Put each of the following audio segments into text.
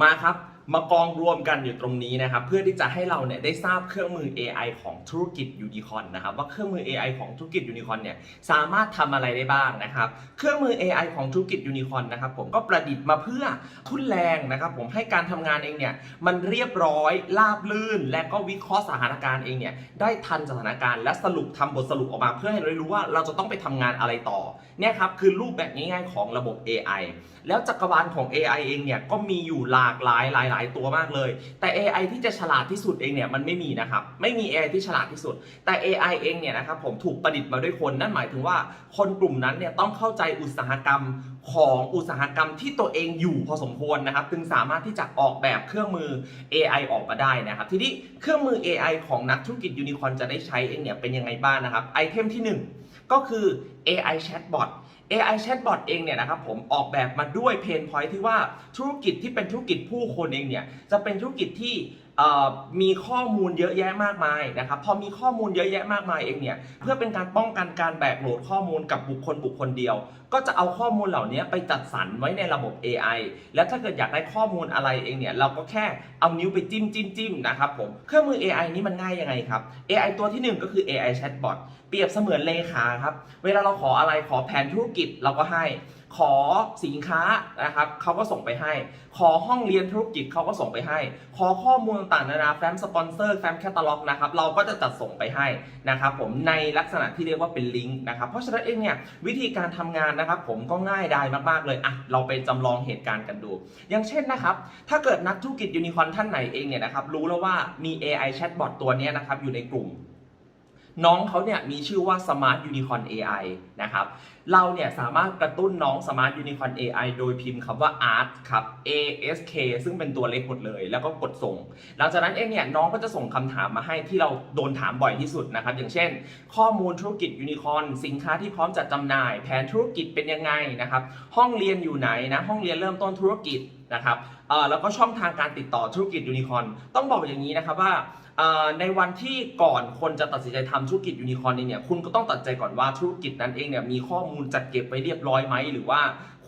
มาครับ มากองรวมกันอยู่ตรงนี้นะครับ เพื่อที่จะให้เราเนี่ยได้ทราบเครื่องมือ AI ของธุรกิจยูนิคอนนะครับ ว่าเครื่องมือ AI ของธุรกิจยูนิคอนเนี่ยสามารถทำอะไรได้บ้างนะครับ เครื่องมือ AI ของธุรกิจยูนิคอนนะครับ ผมก็ประดิษฐ์มาเพื่อทุ่นแรงนะครับ ผมให้การทำงานเองเนี่ยมันเรียบร้อยราบลื่น และก็วิเคราะห์สถานการณ์เองเนี่ยได้ทันสถานการณ์และสรุปทำบทสรุปออกมา เพื่อให้เราได้รู้ว่าเราจะต้องไปทำงานอะไรต่อเนี่ยครับคือรูปแบบง่ายๆของระบบ AI แล้วจักรวาลของ AI เองเนี่ยก็มีอยู่หลากหลายหลายๆตัวมากเลย แต่ AI ที่จะฉลาดที่สุดเองเนี่ยมันไม่มีนะครับ ไม่มี AI ที่ฉลาดที่สุด แต่ AI เองเนี่ยนะครับผมถูกประดิษฐ์มาด้วยคน นั่นหมายถึงว่าคนกลุ่มนั้นเนี่ยต้องเข้าใจอุตสาหกรรมของอุตสาหกรรมที่ตัวเองอยู่พอสมควรนะครับจึงสามารถที่จะออกแบบเครื่องมือ AI ออกมาได้นะครับ ทีนี้เครื่องมือ AI ของนักธุรกิจยูนิคอนจะได้ใช้เองเนี่ยเป็นยังไงบ้างนะครับไอเทมที่หนึ่งก็คือ AI Chatbot AI Chatbot เองเนี่ยนะครับผมออกแบบมาด้วยเพนพอยที่ว่าธุรกิจที่เป็นธุรกิจผู้คนเองเนี่ยจะเป็นธุรกิจที่ มีข้อมูลเยอะแยะมากมายนะครับพอมีข้อมูลเยอะแยะมากมายเองเนี่ยเพื่อเป็นการป้องกันการแบกโหลดข้อมูลกับบุคคลบุคคลเดียว ก็จะเอาข้อมูลเหล่านี้ไปจัดสรรไว้ในระบบ AI แล้วถ้าเกิดอยากได้ข้อมูลอะไรเองเนี่ยเราก็แค่เอานิ้วไปจิ้มจิ้มจิ้มนะครับผมเครื่องมือ AI นี้มันง่ายยังไงครับ AI ตัวที่หนึ่งก็คือ AI Chatbot เปรียบเสมือนเลขาครับเวลาเราขออะไรขอแผนธุรกิจเราก็ให้ ขอสินค้านะครับเขาก็ส่งไปให้ ขอห้องเรียนธุรกิจเขาก็ส่งไปให้ ขอข้อมูลต่างๆนานาแฟ้มสปอนเซอร์แฟ้มแคตตาล็อกนะครับเราก็จะจัดส่งไปให้นะครับผมในลักษณะที่เรียกว่าเป็นลิงก์นะครับเพราะฉะนั้นเองเนี่ยวิธีการทำงานนะครับผมก็ง่ายดายมากๆเลยอะเราไปจำลองเหตุการณ์กันดู อย่างเช่นนะครับถ้าเกิดนักธุรกิจยูนิคอนท่านไหนเองเนี่ยนะครับรู้แล้วว่ามี AI Chatbot ตัวนี้นะครับอยู่ในกลุ่ม น้องเขาเนี่ยมีชื่อว่า Smart Unicorn AI นะครับ เราเนี่ยสามารถกระตุ้นน้อง Smart Unicorn AI โดยพิมพ์คำว่า art ครับ A S K ซึ่งเป็นตัวเล็กหมดเลย แล้วก็กดส่ง หลังจากนั้นเองเนี่ยน้องก็จะส่งคำถามมาให้ที่เราโดนถามบ่อยที่สุดนะครับ อย่างเช่น ข้อมูลธุรกิจยูนิคอนสินค้าที่พร้อมจัดจำหน่าย แผนธุรกิจเป็นยังไงนะครับ ห้องเรียนอยู่ไหนนะ ห้องเรียนเริ่มต้นธุรกิจนะครับเออแล้วก็ช่องทางการติดต่อธุรกิจยูนิคอนต้องบอกอย่างนี้นะครับว่า ในวันที่ก่อนคนจะตัดสินใจทำธุรกิจยูนิคอร์นเนี่ยคุณก็ต้องตัดใจก่อนว่าธุรกิจนั้นเองเนี่ยมีข้อมูลจัดเก็บไว้เรียบร้อยไหมหรือว่า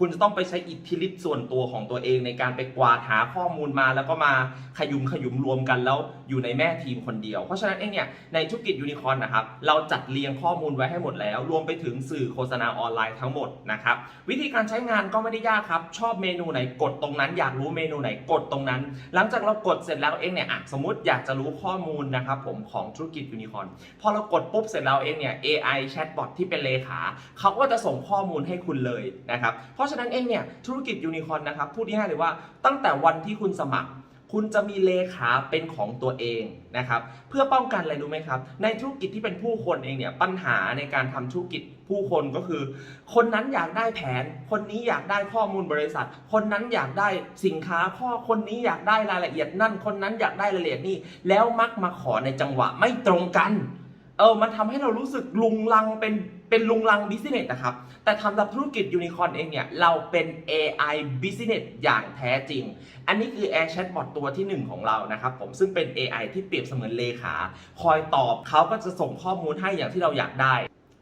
คุณจะต้องไปใช้อิทธิฤทธิ์ส่วนตัวของตัวเองในการไปกวาดหาข้อมูลมา แล้วก็มาขยุมขยุมรวมกันแล้วอยู่ในแม่ทีมคนเดียว เพราะฉะนั้นเองเนี่ยในธุรกิจยูนิคอนนะครับเราจัดเรียงข้อมูลไว้ให้หมดแล้ว รวมไปถึงสื่อโฆษณาออนไลน์ทั้งหมดนะครับวิธีการใช้งานก็ไม่ได้ยากครับ ชอบเมนูไหนกดตรงนั้น อยากรู้เมนูไหนกดตรงนั้น หลังจากเรากดเสร็จแล้วเองเนี่ยสมมติอยากจะรู้ข้อมูลนะครับผมของธุรกิจยูนิคอนพอเรากดปุ๊บเสร็จแล้วเองเนี่ย AI Chatbot ที่เป็นเลขาเขาก็จะส่งข้อมูลให้คุณเลยนะครับเพราะฉะนั้นเองเนี่ยธุรกิจยูนิคอร์นนะครับพูดง่ายๆเลยว่าตั้งแต่วันที่คุณสมัคร คุณจะมีเลขาเป็นของตัวเองนะครับเพื่อป้องกันอะไรรู้ไหมครับ ในธุรกิจที่เป็นผู้คนเองเนี่ยปัญหาในการทำธุรกิจผู้คนก็คือ คนนั้นอยากได้แผน คนนี้อยากได้ข้อมูลบริษัท คนนั้นอยากได้สินค้าข้อคนนี้อยากได้รายละเอียดนั่น คนนั้นอยากได้รายละเอียดนี่แล้วมักมาขอในจังหวะไม่ตรงกันเออมันทำให้เรารู้สึกลุงลังเป็น เป็นลุงลังบิสเนสนะครับ แต่ทำกับธุรกิจยูนิคอร์นเองเนี่ย เราเป็น AI Business อย่างแท้จริง อันนี้คือ Air Chatbot ตัวที่ 1 ของเรานะครับผมซึ่งเป็น AI ที่เปรียบเสมือนเลขา คอยตอบเขาก็จะส่งข้อมูลให้อย่างที่เราอยากได้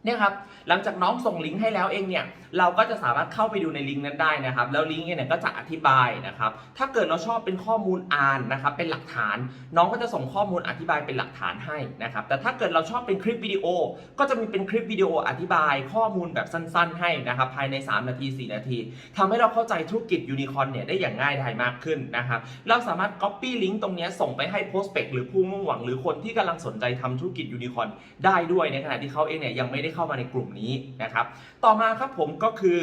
เนี่ยครับหลังจากน้องส่งลิงก์ให้แล้วเองเนี่ยเราก็จะสามารถเข้าไปดูในลิงก์นั้นได้นะครับ แล้วลิงก์เนี่ยก็จะอธิบายนะครับ ถ้าเกิดเราชอบเป็นข้อมูลอ่านนะครับ เป็นหลักฐาน น้องก็จะส่งข้อมูลอธิบายเป็นหลักฐานให้นะครับ แต่ถ้าเกิดเราชอบเป็นคลิปวิดีโอ ก็จะมีเป็นคลิปวิดีโออธิบายข้อมูลแบบสั้น ๆ ให้นะครับ ภายใน 3 นาที 4 นาทีทำให้เราเข้าใจธุรกิจยูนิคอร์นเนี่ยได้อย่างง่ายดายมากขึ้นนะครับ เราสามารถ Copy ลิงก์ตรงนี้ส่งไปให้ Prospect หรือผู้มุ่งหวัง หรือคนที่กำลังสนใจทำธุรกิจยูนิคอร์นได้ด้วยในขณะที่เขาเองเนี่ยยังไม่ได้เข้ามาในกลุ่มนี้นะครับ ต่อมาครับผมก็คือ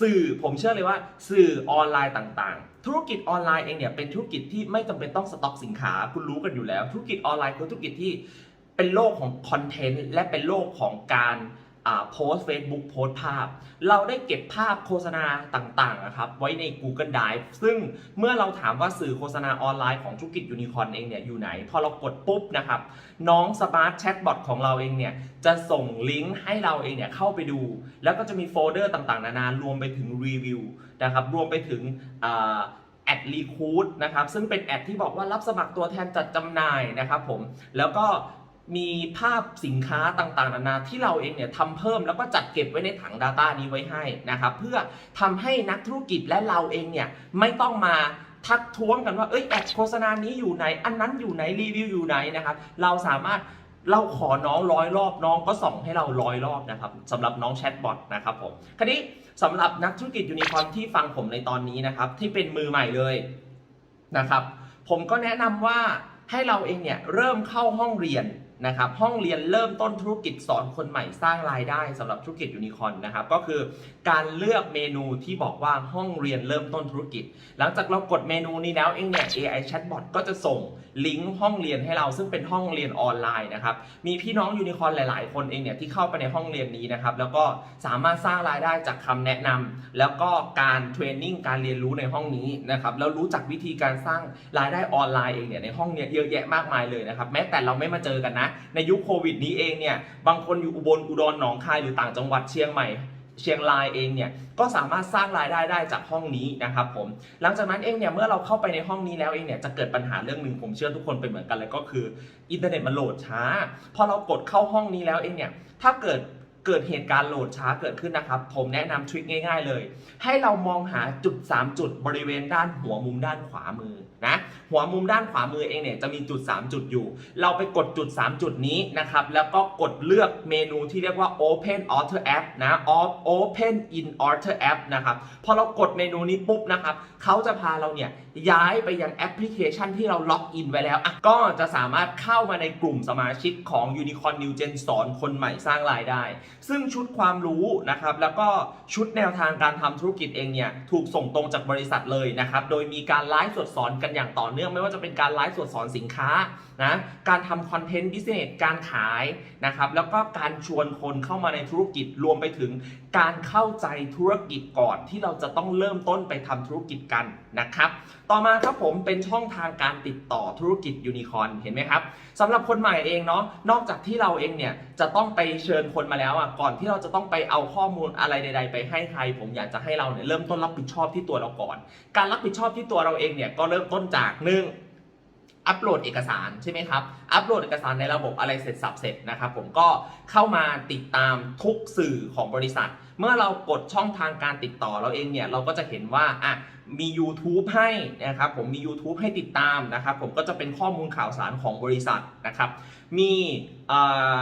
สื่อผมเชื่อเลยว่าสื่อออนไลน์ต่างๆ ธุรกิจออนไลน์เองเนี่ยเป็นธุรกิจที่ไม่จำเป็นต้องสต็อกสินค้า คุณรู้กันอยู่แล้ว ธุรกิจออนไลน์คือธุรกิจที่เป็นโลกของคอนเทนต์และเป็นโลกของการ โพสเฟซบุ๊กโพสภาพ เราได้เก็บภาพโฆษณาต่างๆนะครับไว้ใน Google Drive ซึ่งเมื่อเราถามว่าสื่อโฆษณาออนไลน์ของธุรกิจยูนิคอนเองเนี่ยอยู่ไหน พอเรากดปุ๊บนะครับ น้องสมาร์ทแชทบอทของเราเองเนี่ยจะส่งลิงก์ให้เราเองเนี่ยเข้าไปดู แล้วก็จะมีโฟลเดอร์ต่างๆ นานารวมไปถึงรีวิวนะครับรวมไปถึงแอดรีคูดนะครับซึ่งเป็นแอดที่บอกว่ารับสมัครตัวแทนจัดจำหน่ายนะครับผมแล้วก็ มีภาพสินค้าต่างๆ นานาที่เราเองเนี่ยทำเพิ่มแล้วก็จัดเก็บไว้ในถัง Data นี้ไว้ให้นะครับ เพื่อทำให้นักธุรกิจและเราเองเนี่ยไม่ต้องมาทักท้วงกันว่าเอ้ยแอดโฆษณานี้อยู่ไหน อันนั้นอยู่ไหนรีวิวอยู่ไหนนะครับเราสามารถเราขอน้องร้อยรอบน้องก็ส่งให้เราร้อยรอบนะครับสำหรับน้องแชทบอทนะครับผมคราวนี้สำหรับนักธุรกิจยูนิคอนที่ฟังผมในตอนนี้นะครับที่เป็นมือใหม่เลยนะครับ ผมก็แนะนำว่าให้เราเองเนี่ยเริ่มเข้าห้องเรียน นะครับห้องเรียนเริ่มต้นธุรกิจสอนคนใหม่สร้างรายได้สำหรับธุรกิจยูนิคอนนะครับก็คือการเลือกเมนูที่บอกว่าห้องเรียนเริ่มต้นธุรกิจ หลังจากเรากดเมนูนี้แล้วเองเนี่ย AI Chatbot ก็จะส่งลิงก์ห้องเรียนให้เราซึ่งเป็นห้องเรียนออนไลน์นะครับมีพี่น้องยูนิคอนหลาย ๆ คนเองเนี่ยที่เข้าไปในห้องเรียนนี้นะครับแล้วก็สามารถสร้างรายได้จากคำแนะนำแล้วก็การเทรนนิ่งการเรียนรู้ในห้องนี้นะครับแล้วรู้จักวิธีการสร้างรายได้ออนไลน์เองเนี่ยในห้องเนี้ยเยอะแยะมากมายเลยนะครับแม้แต่เราไม่มาเจอกันนะในยุคโควิดนี้เองเนี่ยบางคนอยู่อุบลอุดรหนองคายหรือต่างจังหวัดเชียงใหม่เชียงรายเองเนี่ยก็สามารถสร้างรายได้ได้จากห้องนี้นะครับผมหลังจากนั้นเองเนี่ยเมื่อเราเข้าไปในห้องนี้แล้วเองเนี่ยจะเกิดปัญหาเรื่องหนึ่งผมเชื่อทุกคนเป็นเหมือนกันเลยก็คืออินเทอร์เน็ตมันโหลดช้า พอเรากดเข้าห้องนี้แล้วเองเนี่ยถ้าเกิด เกิดเหตุการณ์โหลดช้าเกิดขึ้นนะครับ ผมแนะนำทริคง่าย ๆ เลย ให้เรามองหาจุด 3 จุดบริเวณด้านหัวมุมด้านขวามือนะหัวมุมด้านขวามือเองเนี่ยจะมีจุด 3 จุดอยู่ เราไปกดจุด 3 จุดนี้นะครับ แล้วก็กดเลือกเมนูที่เรียกว่า Open Author App นะ Open in Author App นะครับพอเรากดเมนูนี้ปุ๊บนะครับเขาจะพาเราเนี่ย ย้ายไปยังแอปพลิเคชันที่เราล็อกอินไว้แล้วอะก็จะสามารถเข้ามาในกลุ่มสมาชิกของ Unicorn New Gen สอนคนใหม่สร้างรายได้ ซึ่งชุดความรู้นะครับ แล้วก็ชุดแนวทางการทำธุรกิจเองเนี่ยถูกส่งตรงจากบริษัทเลยนะครับ โดยมีการไลฟ์สดสอนกันอย่างต่อเนื่อง ไม่ว่าจะเป็นการไลฟ์สดสอนสินค้านะการทำคอนเทนต์บิสเนสการขายนะครับแล้วก็การชวนคนเข้ามาในธุรกิจรวมไปถึง การเข้าใจธุรกิจก่อนที่เราจะต้องเริ่มต้นไปทำธุรกิจกันนะครับ ต่อมาครับผมเป็นช่องทางการติดต่อธุรกิจยูนิคอนเห็นไหมครับสำหรับคนใหม่เองเนาะนอกจากที่เราเองเนี่ยจะต้องไปเชิญคนมาแล้วอะก่อนที่เราจะต้องไปเอาข้อมูลอะไรใด ๆ ไปให้ใคร ผมอยากจะให้เราเนี่ยเริ่มต้นรับผิดชอบที่ตัวเราก่อน การรับผิดชอบที่ตัวเราเองเนี่ยก็เริ่มต้นจากหนึ่งอัปโหลดเอกสารใช่ไหมครับ อัปโหลดเอกสารในระบบอะไรเสร็จสับเสร็จนะครับผมก็เข้ามาติดตามทุกสื่อของบริษัท เมื่อเรากดช่องทางการติดต่อเราเองเนี่ยเราก็จะเห็นว่าอะมี YouTube ให้นะครับผมมี YouTube ให้ติดตามนะครับผมก็จะเป็นข้อมูลข่าวสารของบริษัทนะครับมีอ่า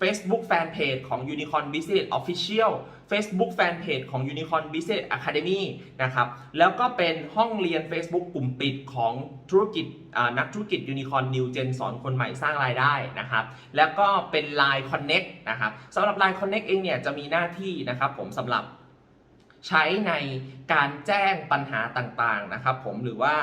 Facebook Fanpage ของ Unicorn Business Official Facebook Fanpage ของ Unicorn Business Academy นะครับ แล้วก็เป็นห้องเรียน Facebook กลุ่มปิดของธุรกิจนักธุรกิจ Unicorn New Gen สอนคนใหม่สร้างรายได้นะครับ แล้วก็เป็น Line Connect นะครับสำหรับ Line Connect เองเนี่ยจะมีหน้าที่นะครับผมสำหรับใช้ในการแจ้งปัญหาต่างๆนะครับผมหรือว่า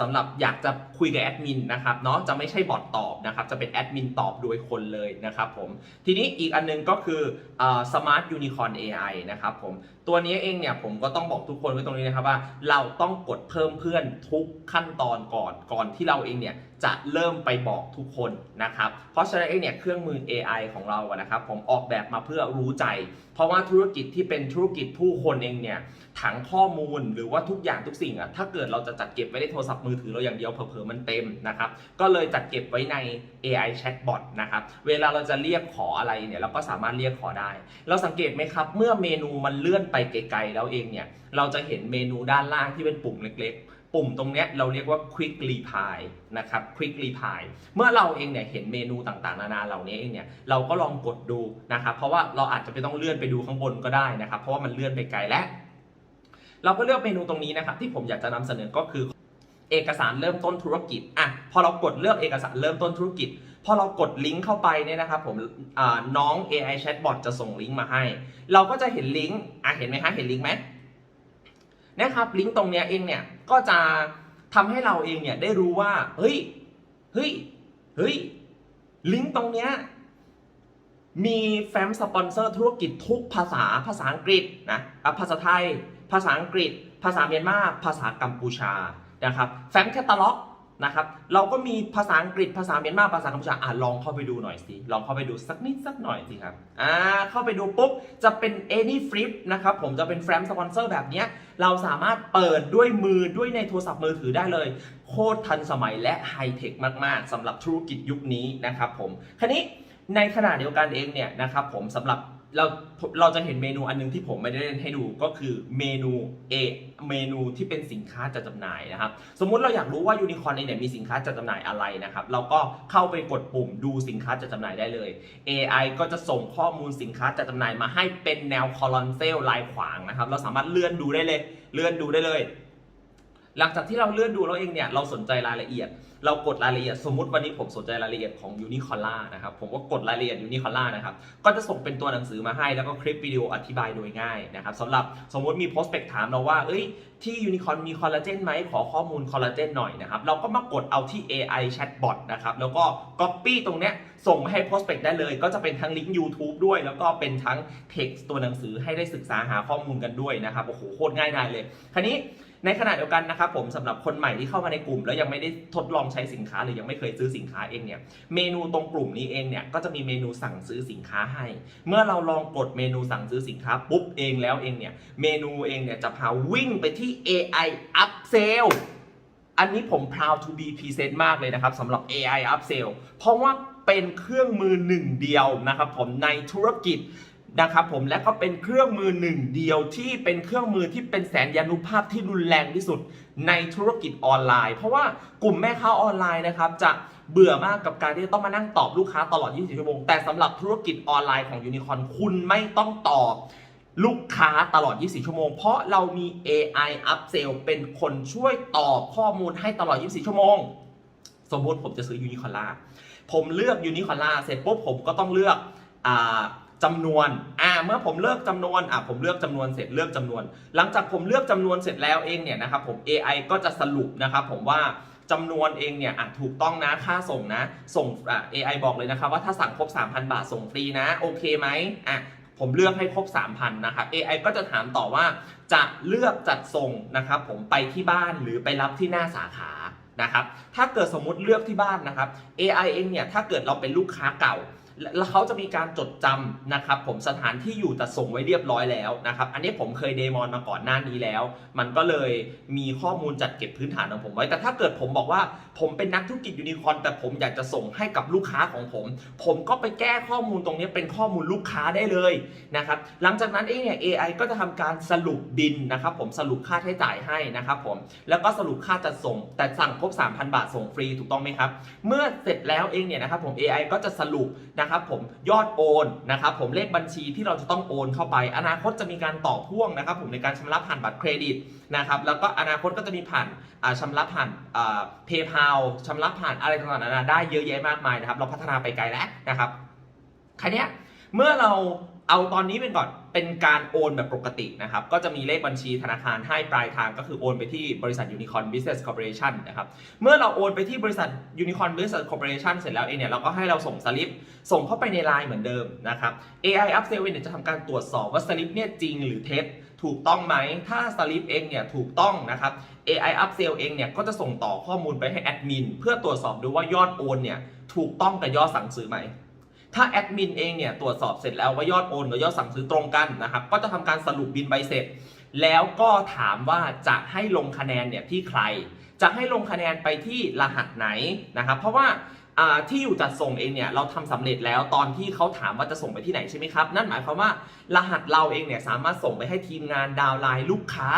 สำหรับอยากจะคุยกับแอดมินนะครับเนาะจะไม่ใช่บอทตอบนะครับจะเป็นแอดมินตอบโดยคนเลยนะครับผมทีนี้อีกอันนึงก็คือเอ่อ Smart Unicorn AI นะครับผมตัวนี้เองเนี่ยผมก็ต้องบอกทุกคนไว้ตรงนี้นะครับว่า เราต้องกดเพิ่มเพื่อนทุกขั้นตอนก่อนก่อนที่เราเองเนี่ยจะเริ่มไปบอกทุกคนนะครับ เพราะฉะนั้นเองเนี่ยเครื่องมือ AI ของเราอะนะครับ ผมออกแบบมาเพื่อรู้ใจ เพราะว่าธุรกิจที่เป็นธุรกิจผู้คนเองเนี่ยถังข้อมูลหรือว่าทุกอย่างทุกสิ่งอะถ้าเกิดเราจะจัดเก็บไว้ในโทรศัพท์มือถือเราอย่างเดียวเผลอๆมันเต็มนะครับ ก็เลยจัดเก็บไว้ใน AI Chatbot นะครับ เวลาเราจะเรียกขออะไรเนี่ยเราก็สามารถเรียกขอได้ เราสังเกตไหมครับ เมื่อเมนูมันเลื่อนไปไกลๆแล้วเองเนี่ย เราจะเห็นเมนูด้านล่างที่เป็นปุ่มเล็ก ๆปุ่มตรงนี้เราเรียกว่า quick reply นะครับ quick reply เมื่อเราเองเนี่ยเห็นเมนูต่างๆ นานาเหล่านี้เองเนี่ยเราก็ลองกดดูนะครับ เพราะว่าเราอาจจะไม่ต้องเลื่อนไปดูข้างบนก็ได้นะครับ เพราะว่ามันเลื่อนไปไกลแล้ว เราก็เลือกเมนูตรงนี้นะครับที่ผมอยากจะนำเสนอก็คือเอกสารเริ่มต้นธุรกิจอะพอเรากดเลือกเอกสารเริ่มต้นธุรกิจพอเรากดลิงก์เข้าไปเนี่ยนะครับผมน้อง AI Chatbot จะส่งลิงก์มาให้ เราก็จะเห็นลิงก์อะเห็นไหมฮะเห็นลิงก์ไหมนะครับลิงก์ตรงเนี้ยเองเนี่ยก็จะทำให้เราเองเนี่ยได้รู้ว่าเฮ้ยเฮ้ยเฮ้ยลิงก์ตรงเนี้ยมีแฟ้มสปอนเซอร์ธุรกิจทุกภาษาภาษาอังกฤษนะภาษาไทย ภาษาอังกฤษ ภาษาเมียนมาภาษากัมพูชานะครับแฟ้มแคตตาล็อกนะครับเราก็มีภาษาอังกฤษภาษาเมียนมาภาษากัมพูชาอะลองเข้าไปดูหน่อยสิลองเข้าไปดูสักนิดสักหน่อยสิครับอ่าเข้าไปดูปุ๊บจะเป็น any flip นะครับผมจะเป็นแฟ้มสปอนเซอร์แบบเนี้ยเราสามารถเปิดด้วยมือด้วยในโทรศัพท์มือถือได้เลย โคตรทันสมัยและไฮเทคมากๆสำหรับธุรกิจยุคนี้นะครับผมคราวนี้ในขณะเดียวกันเองเนี่ยนะครับผมสำหรับ เราเราจะเห็นเมนูอันนึงที่ผมไม่ได้เล่นให้ดูก็คือเมนู A เมนูที่เป็นสินค้าจัดจำหน่ายนะครับ สมมุติเราอยากรู้ว่ายูนิคอร์นเนี่ยมีสินค้าจัดจำหน่ายอะไรนะครับ เราก็เข้าไปกดปุ่มดูสินค้าจัดจำหน่ายได้เลย AI ก็จะส่งข้อมูลสินค้าจัดจำหน่ายมาให้เป็นแนวคอลอนเซลลายขวางนะครับ เราสามารถเลื่อนดูได้เลย เลื่อนดูได้เลย หลังจากที่เราเลื่อนดูแล้วเองเนี่ยเราสนใจรายละเอียด เรากดรายละเอียดสมมติวันนี้ผมสนใจรายละเอียดของยูนิคอล่านะครับผมก็กดรายละเอียดยูนิคอล่านะครับก็จะส่งเป็นตัวหนังสือมาให้แล้วก็คลิปวิดีโออธิบายโดยง่ายนะครับสำหรับสมมติมีโพสเปกถามเราว่าเอ้ยที่ยูนิคอนมีคอลลาเจนไหมขอข้อมูลคอลลาเจนหน่อยนะครับเราก็มากดเอาที่ AI Chatbot นะครับแล้วก็ Copy ตรงเนี้ยส่งมาให้โพสเปกได้เลย ก็จะเป็นทั้งลิงก์ YouTube ด้วย แล้วก็เป็นทั้ง Text ตัวหนังสือให้ได้ศึกษาหาข้อมูลกันด้วยนะครับโอ้โหโคตรง่ายดายเลยคราวนี้ ในขณะเดียวกันนะครับผมสำหรับคนใหม่ที่เข้ามาในกลุ่ม แล้วยังไม่ได้ทดลองใช้สินค้า หรือยังไม่เคยซื้อสินค้าเองเนี่ยเมนูตรงกลุ่มนี้เองเนี่ยก็จะมีเมนูสั่งซื้อสินค้าให้ เมื่อเราลองกดเมนูสั่งซื้อสินค้าปุ๊บเองแล้วเองเนี่ยเมนูเองเนี่ยจะพาวิ่งไปที่ AI Upsell อันนี้ผม proud to be present มากเลยนะครับสำหรับ AI Upsell เพราะว่าเป็นเครื่องมือหนึ่งเดียวนะครับผมในธุรกิจ นะครับผมและก็เป็นเครื่องมือหนึ่งเดียวที่เป็นเครื่องมือที่เป็นแสนยานุภาพที่รุนแรงที่สุดในธุรกิจออนไลน์ เพราะว่ากลุ่มแม่ค้าออนไลน์นะครับจะเบื่อมากกับการที่จะต้องมานั่งตอบลูกค้าตลอด 24 ชั่วโมง แต่สำหรับธุรกิจออนไลน์ของยูนิคอนคุณไม่ต้องตอบลูกค้าตลอด 24 ชั่วโมง เพราะเรามี AI Upsell เป็นคนช่วยตอบข้อมูลให้ตลอด 24 ชั่วโมง สมมติผมจะซื้อยูนิคอล่าผมเลือกยูนิคอล่าเสร็จปุ๊บผมก็ต้องเลือกอ่า จำนวน อ่า เมื่อผมเลือกจำนวน อ่าผมเลือกจำนวนเสร็จเลือกจำนวน หลังจากผมเลือกจำนวนเสร็จแล้วเองเนี่ยนะครับผม AI ก็จะสรุปนะครับผมว่าจำนวนเองเนี่ยอะถูกต้องนะ ค่าส่งนะ ส่งอะ AI บอกเลยนะครับว่าถ้าสั่งครบ 3,000 บาทส่งฟรีนะ โอเคไหมอะผมเลือกให้ครบ 3,000 นะครับ AI ก็จะถามต่อว่าจะเลือกจัดส่งนะครับผมไปที่บ้านหรือไปรับที่หน้าสาขานะครับ ถ้าเกิดสมมุติเลือกที่บ้านนะครับ AI เองเนี่ยถ้าเกิดเราเป็นลูกค้าเก่า แล้วเขาจะมีการจดจำนะครับผมสถานที่อยู่จัดส่งไว้เรียบร้อยแล้วนะครับ อันนี้ผมเคยเดมอนมาก่อนหน้านี้แล้ว มันก็เลยมีข้อมูลจัดเก็บพื้นฐานของผมไว้ แต่ถ้าเกิดผมบอกว่าผมเป็นนักธุรกิจยูนิคอร์นแต่ผมอยากจะส่งให้กับลูกค้าของผม ผมก็ไปแก้ข้อมูลตรงนี้เป็นข้อมูลลูกค้าได้เลยนะครับ หลังจากนั้นเองเนี่ย AI ก็จะทำการสรุปบินนะครับผมสรุปค่าใช้จ่ายให้นะครับผม แล้วก็สรุปค่าจัดส่ง แต่สั่งครบ 3,000 บาทส่งฟรีถูกต้องไหมครับ เมื่อเสร็จแล้วเองเนี่ยนะครับผม AI ก็จะสรุปนะครับผมยอดโอนนะครับผมเลขบัญชีที่เราจะต้องโอนเข้าไป อนาคตจะมีการต่อพ่วงนะครับผมในการชำระผ่านบัตรเครดิตนะครับแล้วก็อนาคตก็จะมีผ่านชำชำระผ่านเพย์พาชำระผ่านอะไรต่างๆนานาได้เยอะแยะมากมายนะครับเราพัฒนาไปไกลแล้วนะครับครเนี้ยเมื่อเรา เอาตอนนี้เป็นก่อน เป็นการโอนแบบปกตินะครับ ก็จะมีเลขบัญชีธนาคารให้ปลายทางก็คือโอนไปที่บริษัท Unicorn Business Corporation นะครับ เมื่อเราโอนไปที่บริษัท Unicorn Business Corporation เสร็จแล้วเองเนี่ยเราก็ให้เราส่งสลิป ส่งเข้าไปในไลน์เหมือนเดิมนะครับ AI Upsell เนี่ยจะทำการตรวจสอบว่าสลิปเนี่ยจริงหรือเท็จถูกต้องไหม ถ้าสลิปเองเนี่ยถูกต้องนะครับ AI Upsell เองเนี่ยก็จะส่งต่อข้อมูลไปให้แอดมินเพื่อตรวจสอบดูว่ายอดโอนเนี่ยถูกต้องกับยอดสั่งซื้อไหม ถ้าแอดมินเองเนี่ยตรวจสอบเสร็จแล้วว่ายอดโอนกับยอดสั่งซื้อตรงกันนะครับก็จะทำการสรุปบินใบเสร็จ แล้วก็ถามว่าจะให้ลงคะแนนเนี่ยที่ใคร จะให้ลงคะแนนไปที่รหัสไหนนะครับ เพราะว่าที่อยู่จัดส่งเองเนี่ยเราทำสำเร็จแล้วตอนที่เขาถามว่าจะส่งไปที่ไหนใช่ไหมครับ นั่นหมายความว่ารหัสเราเองเนี่ยสามารถส่งไปให้ทีมงานดาวไลน์ลูกค้า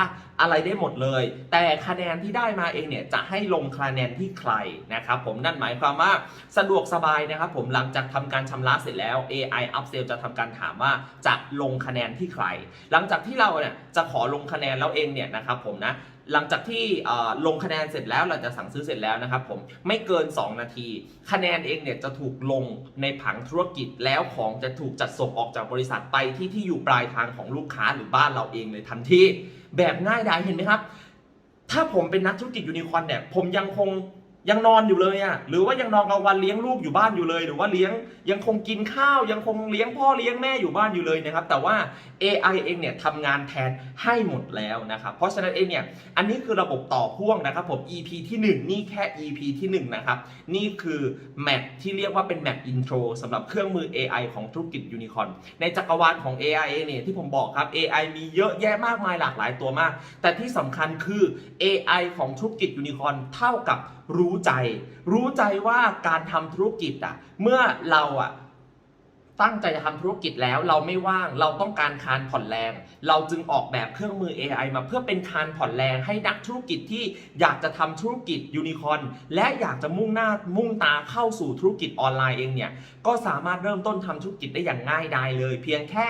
อะไรได้หมดเลย แต่คะแนนที่ได้มาเองเนี่ยจะให้ลงคะแนนที่ใครนะครับผมนั่นหมายความว่าสะดวกสบายนะครับผมหลังจากทำการชำระเสร็จแล้ว AI Upsell จะทำการถามว่าจะลงคะแนนที่ใคร หลังจากที่เราเนี่ยจะขอลงคะแนนแล้วเองเนี่ยนะครับผมนะ หลังจากที่ลงคะแนนเสร็จแล้วเราจะสั่งซื้อเสร็จแล้วนะครับผมไม่เกิน 2 นาที คะแนนเองเนี่ยจะถูกลงในผังธุรกิจแล้วของจะถูกจัดส่งออกจากบริษัทไปที่ที่อยู่ปลายทางของลูกค้าหรือบ้านเราเองเลยทันทีแบบง่ายดายเห็นไหมครับ ถ้าผมเป็นนักธุรกิจยูนิคอร์นเนี่ยผมยังคง ยังนอนอยู่เลยอะ่ะหรือว่ายังนอนกลางวันเลี้ยงลูกอยู่บ้านอยู่เลย หรือว่าเลี้ยงยังคงกินข้าว ยังคงเลี้ยงพ่อเลี้ยงแม่อยู่บ้านอยู่เลยนะครับ แต่ว่า AI เองเนี่ยทำงานแทนให้หมดแล้วนะครับ เพราะฉะนั้นเองเนี่ยอันนี้คือระบบต่อพ่วงนะครับผม EP ที่ 1 นี่แค่ EP ที่ 1 นะครับ นี่คือแมปที่เรียกว่าเป็นแมปอินโทรสำหรับเครื่องมือ AI ของธุรกิจยูนิคอนในจักรวาลของ AI เนี่ยที่ผมบอกครับ AI มีเยอะแยะมากมายหลากหลายตัวมาก แต่ที่สำคัญคือ AI ของธุรกิจยูนิคอนเท่ากับรู้ใจ รู้ใจว่าการทำธุรกิจอะ เมื่อเราอะตั้งใจจะทำธุรกิจแล้วเราไม่ว่างเราต้องการคานผ่อนแรง เราจึงออกแบบเครื่องมือ AI มาเพื่อเป็นคานผ่อนแรงให้นักธุรกิจที่อยากจะทำธุรกิจยูนิคอนและอยากจะมุ่งหน้ามุ่งตาเข้าสู่ธุรกิจออนไลน์เองเนี่ย ก็สามารถเริ่มต้นทำธุรกิจได้อย่างง่ายดายเลย เพียงแค่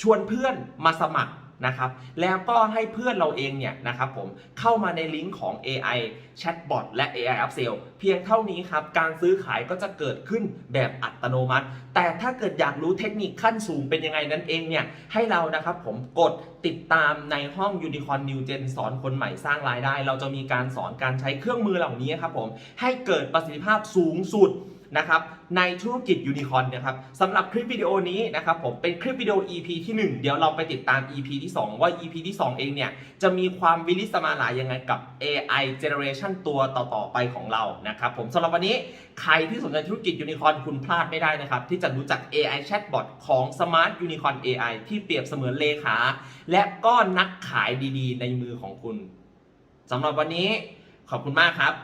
ชวนเพื่อนมาสมัคร นะครับ แล้วก็ให้เพื่อนเราเองเนี่ยนะครับผมเข้ามาในลิงก์ของ AI Chatbot และ AI Upsell เพียงเท่านี้ครับ การซื้อขายก็จะเกิดขึ้นแบบอัตโนมัติ แต่ถ้าเกิดอยากรู้เทคนิคขั้นสูงเป็นยังไงนั้นเองเนี่ยให้เรานะครับผมกดติดตามในห้อง Unicorn New Gen สอนคนใหม่สร้างรายได้ เราจะมีการสอนการใช้เครื่องมือเหล่านี้ครับผมให้เกิดประสิทธิภาพสูงสุด นะครับในธุรกิจยูนิคอนนะครับสำหรับคลิปวิดีโอนี้นะครับผมเป็นคลิปวิดีโอ EP ที่ 1 เดี๋ยวเราไปติดตาม EP ที่ 2 ว่า EP ที่ 2 เองเนี่ยจะมีความวิลิสมาลายังไงกับ AI generation ตัวต่อๆไปของเรานะครับผมสำหรับวันนี้ใครที่สนใจธุรกิจยูนิคอนคุณพลาดไม่ได้นะครับที่จะรู้จัก AI chatbot ของ Smart Unicorn AI ที่เปรียบเสมือนเลขา และก็นักขายดีๆ ในมือของคุณสำหรับวันนี้ขอบคุณมากครับ